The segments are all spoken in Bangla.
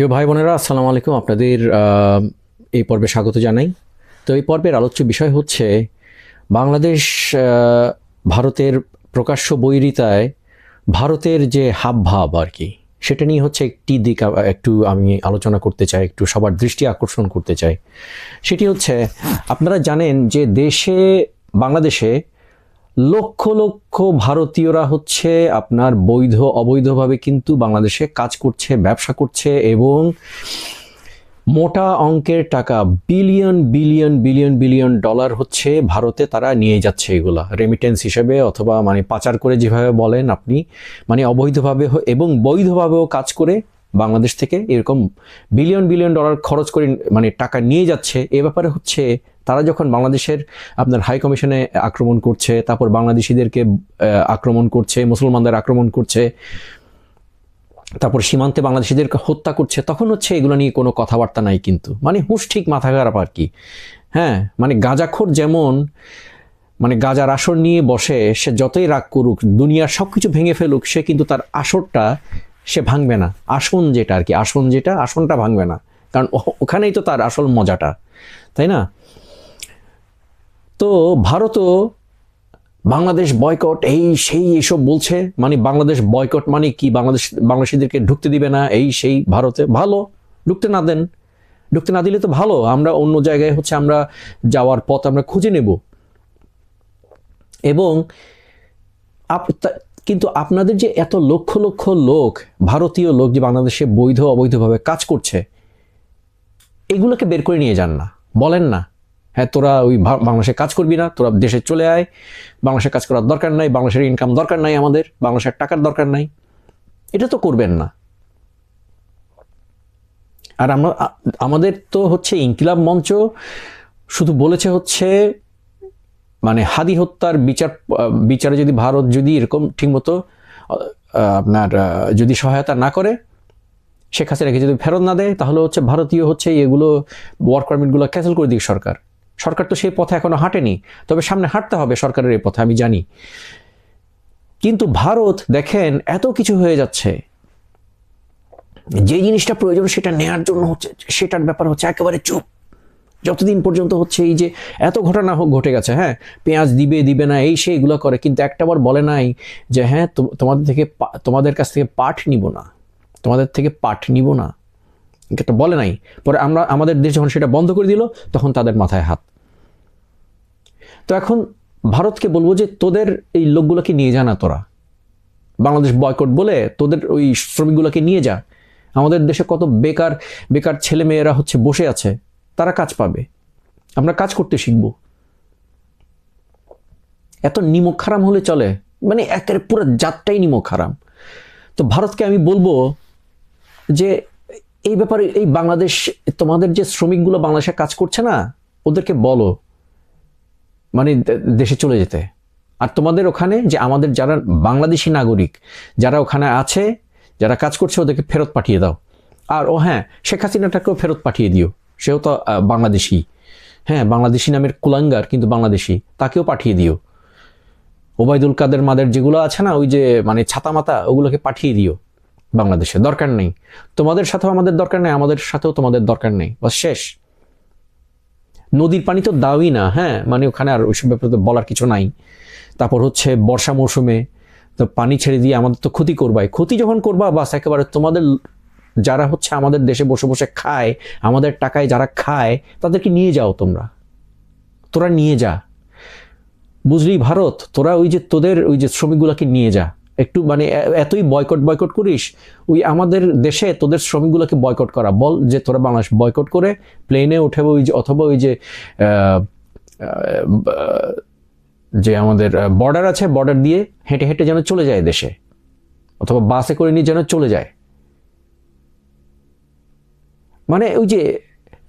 প্রিয় ভাই বোনেরা, আসসালামু আলাইকুম। আপনাদের এই পর্বে স্বাগত জানাই। তো এই পর্বের আলোচ্য বিষয় হচ্ছে বাংলাদেশ ভারতের প্রকাশ্য বৈরিতায় ভারতের যে হাবভাব আর কি, সেটা নিয়ে হচ্ছে একটি দিক একটু আমি আলোচনা করতে চাই, একটু সবার দৃষ্টি আকর্ষণ করতে চাই। সেটি হচ্ছে, আপনারা জানেন যে দেশে, বাংলাদেশে লক্ষ লক্ষ ভারতীয়রা হচ্ছে আপনার বৈধ, অবৈধভাবে কিন্তু বাংলাদেশে কাজ করছে, ব্যবসা করছে এবং মোটা অঙ্কের টাকা billion billion billion billion dollar হচ্ছে ভারতে তারা নিয়ে যাচ্ছে এগুলা। রেমিটেন্স হিসেবে অথবা মানে পাচার করে যেভাবে বলেন আপনি মানে অবৈধভাবে এবং বৈধভাবেও কাজ করে বাংলাদেশ থেকে এরকম বিলিয়ন বিলিয়ন ডলার খরচ করে মানে টাকা নিয়ে যাচ্ছে। এ ব্যাপারে হচ্ছে, তারা যখন বাংলাদেশের আপনার হাই কমিশনে আক্রমণ করছে, তারপর বাংলাদেশিদেরকে আক্রমণ করছে, মুসলমানদের আক্রমণ করছে, তারপর সীমান্তে বাংলাদেশিদেরকে হত্যা করছে, তখন হচ্ছে এগুলো নিয়ে কোনো কথাবার্তা নাই কিন্তু। মানে হুঁশ ঠিক, মাথা খারাপ আর কি। হ্যাঁ মানে গাঁজাখোর যেমন মানে গাজার আসর নিয়ে বসে, সে যতই রাগ করুক, দুনিয়ার সব কিছু ভেঙে ফেলুক, সে কিন্তু তার আসরটা সে ভাঙবে না। আসন যেটা আর কি, আসন যেটা, আসনটা ভাঙবে না। কারণ ওখানেই তো তার আসল মজাটা, তাই না? তো ভারতও বাংলাদেশ বয়কট এই সেই এসব বলছে মানে বাংলাদেশ বয়কট মানে কি? বাংলাদেশ, বাংলাদেশিদেরকে ঢুকতে দিবে না, এই সেই ভারতে? ভালো, ঢুকতে না দেন। ঢুকতে না দিলে তো ভালো, আমরা অন্য জায়গায় হচ্ছে আমরা যাওয়ার পথ আমরা খুঁজে নেব। এবং কিন্তু আপনাদের যে এত লক্ষ লক্ষ লোক, ভারতীয় লোক যে বাংলাদেশে বৈধ অবৈধভাবে কাজ করছে, এগুলোকে বের করে নিয়ে যান না। বলেন না হ্যাঁ তোরা ওই বাংলাদেশে কাজ করবি না, তোরা দেশে চলে আয়। বাংলাদেশে কাজ করার দরকার নাই, বাংলাদেশের ইনকাম দরকার নাই আমাদের, বাংলাদেশের টাকার দরকার নাই। এটা তো করবেন না। আর আমরা আমাদের তো হচ্ছে ইনকিলাব মঞ্চ, শুধু বলেছে হচ্ছে মানে হাদি হত্যার বিচার বিচারে যদি ভারত যদি এরকম ঠিকমতো আপনার যদি সহায়তা না করে, শেখ হাসিনাকে যদি ফেরত না দেয়, তাহলে হচ্ছে ভারতীয় হচ্ছে এগুলো ওয়ার্ক পারমিটগুলো ক্যান্সেল করে দিক সরকার। সরকার তো সেই পথে এখনও হাঁটেনি, তবে সামনে হাঁটতে হবে সরকারের এই পথে, আমি জানি। কিন্তু ভারত, দেখেন, এত কিছু হয়ে যাচ্ছে। যে জিনিসটা প্রয়োজন সেটা নেয়ার জন্য হচ্ছে, সেটার ব্যাপার হচ্ছে একেবারে চুপ। যতদিন পর্যন্ত হচ্ছে এই যে এত ঘটনা হোক ঘটে গেছে হ্যাঁ পেঁয়াজ দিবে দিবে না, এই সেই এগুলো করে, কিন্তু একটাবার বলে নাই যে হ্যাঁ তোমাদের থেকে তোমাদের কাছ থেকে পাঠ নিব না, তোমাদের থেকে পাঠ নিব না, এটা বলে নাই। পরে আমরা, আমাদের দেশ যখন সেটা বন্ধ করে দিল, তখন তাদের মাথায় হাত। তো এখন ভারতকে বলব যে, তোদের এই লোকগুলোকে নিয়ে যা না তোরা। বাংলাদেশ বয়কট বলে তোদের ওই শ্রমিকগুলোকে নিয়ে যা। আমাদের দেশে কত বেকার বেকার ছেলে মেয়েরা হচ্ছে বসে আছে। তারা কাজ পাবে। আমরা কাজ করতে শিখব। এত নিমক খারাম হলে চলে। মানে একেবারে পুরো জাতটাই নিমক খারাম। তো ভারতকে আমি বলব যে, এই ব্যাপারে এই বাংলাদেশ, তোমাদের যে শ্রমিকগুলো বাংলাদেশে কাজ করছে না, ওদেরকে বলো। মানে দেশে চলে যেতে। আর তোমাদের ওখানে যে আমাদের যারা বাংলাদেশি নাগরিক, যারা ওখানে আছে, যারা কাজ করছে, ওদেরকে ফেরত পাঠিয়ে দাও। আর ও হ্যাঁ শেখ হাসিনাটাকেও ফেরত পাঠিয়ে দিও। সেও তো বাংলাদেশি। হ্যাঁ বাংলাদেশি নামের কুলাঙ্গার, কিন্তু বাংলাদেশি। তাকেও পাঠিয়ে দিও। ওবায়দুল কাদের মাদের যেগুলো আছে না, ওই যে মানে ছাতা মাতা ওগুলোকে পাঠিয়ে দিও বাংলাদেশে। দরকার নেই। তোমাদের সাথেও আমাদের দরকার নেই, আমাদের সাথেও তোমাদের দরকার নেই। বাস শেষ। নদীর পানি তো দাওই না হ্যাঁ? মানে ওখানে আর ওইসব ব্যাপারে তো বলার কিছু নাই। তারপর হচ্ছে বর্ষা মৌসুমে, তো পানি ছেড়ে দিয়ে আমাদের তো ক্ষতি করবাই। ক্ষতি যখন করবা, বাস একেবারে তোমাদের যারা হচ্ছে আমাদের দেশে বসে বসে খায়, আমাদের টাকায় যারা খায়, তাদেরকে নিয়ে যাও তোমরা। তোরা নিয়ে যা। বুঝলি ভারত, তোরা ওই যে তোদের ওই যে শ্রমিকগুলোকে নিয়ে যা। একটু মানে এতই বয়কট বয়কট করিস, ওই আমাদের দেশে তোদের শ্রমিকগুলোকে বয়কট করা। বল যে তোরা বাংলাদেশ বয়কট করে প্লেনে উঠে ওই যে, অথবা ওই যে যে আমাদের বর্ডার আছে বর্ডার দিয়ে হেঁটে হেঁটে যেন চলে যায় দেশে। অথবা বাসে করে নিয়ে যেন চলে যায়। মানে ওই যে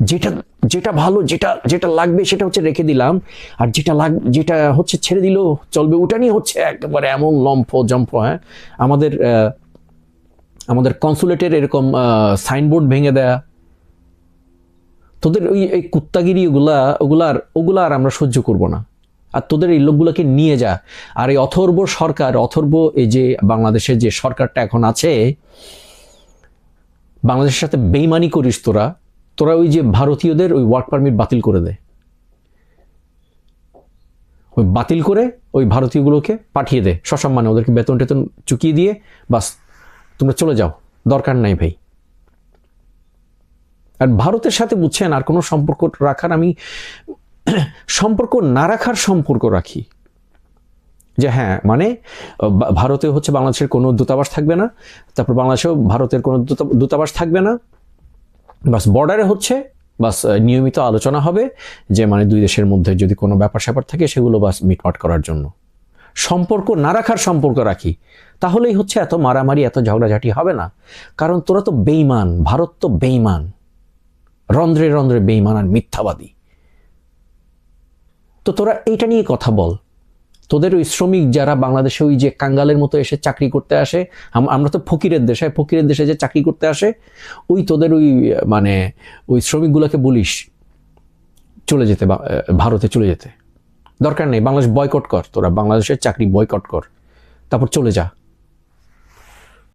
যেটা যেটা ভালো, যেটা যেটা লাগবে সেটা হচ্ছে রেখে দিলাম। আর যেটা লাগ, যেটা হচ্ছে ছেড়ে দিলেও চলবে, ওটা নিয়ে হচ্ছে একেবারে এমন লম্ফ জম্ফ হ্যাঁ। আমাদের আমাদের কনসুলেটের এরকম সাইনবোর্ড ভেঙে দেয়া। তোদের ওই, এই কুত্তাগিরি ওগুলা ওগুলার ওগুলা আর আমরা সহ্য করব না। আর তোদের এই লোকগুলোকে নিয়ে যা। আর এই অথর্ব সরকার, অথর্ব এই যে বাংলাদেশের যে সরকারটা এখন আছে বাংলাদেশের সাথে বেইমানি করিস তোরা তোরা ওই যে ভারতীয়দের ওই ওয়ার্ক পারমিট বাতিল করে দে। ওই বাতিল করে ওই ভারতীয়গুলোকে পাঠিয়ে দে। সসম্মানে ওদেরকে বেতন টেতন চুকিয়ে দিয়ে বাস, তোমরা চলে যাও। দরকার নাই ভাই। আর ভারতের সাথে বুঝছেন, আর কোনো সম্পর্ক রাখার আমি, সম্পর্ক না রাখার সম্পর্ক রাখি। যে হ্যাঁ মানে ভারতে হচ্ছে বাংলাদেশের কোনো দূতাবাস থাকবে না, তারপর বাংলাদেশেও ভারতের কোনো দূতাবাস থাকবে না। বাস বর্ডারে হচ্ছে, বাস নিয়মিত আলোচনা হবে যে মানে দুই দেশের মধ্যে যদি কোনো ব্যাপার স্যাপার থাকে, সেগুলো বাস মিটমাট করার জন্য। সম্পর্ক না রাখার সম্পর্ক রাখি, তাহলেই হচ্ছে এত মারামারি, এত ঝগড়াঝাটি হবে না। কারণ তোরা তো বেইমান ভারত তো বেইমান রন্ধ্রে রন্ধ্রে বেইমান আর মিথ্যাবাদী। তো তোরা এইটা নিয়ে কথা বল। তোদের ওই শ্রমিক যারা বাংলাদেশে ওই যে কাঙ্গালের মতো এসে চাকরি করতে আসে আমরা তো ফকিরের দেশে ফকিরের দেশে যে চাকরি করতে আসে, ওই তোদের ওই মানে ওই শ্রমিকগুলোকে বলিস চলে যেতে ভারতে চলে যেতে। দরকার নেই, বাংলাদেশ বয়কট কর, তোরা বাংলাদেশের চাকরি বয়কট কর, তারপর চলে যা।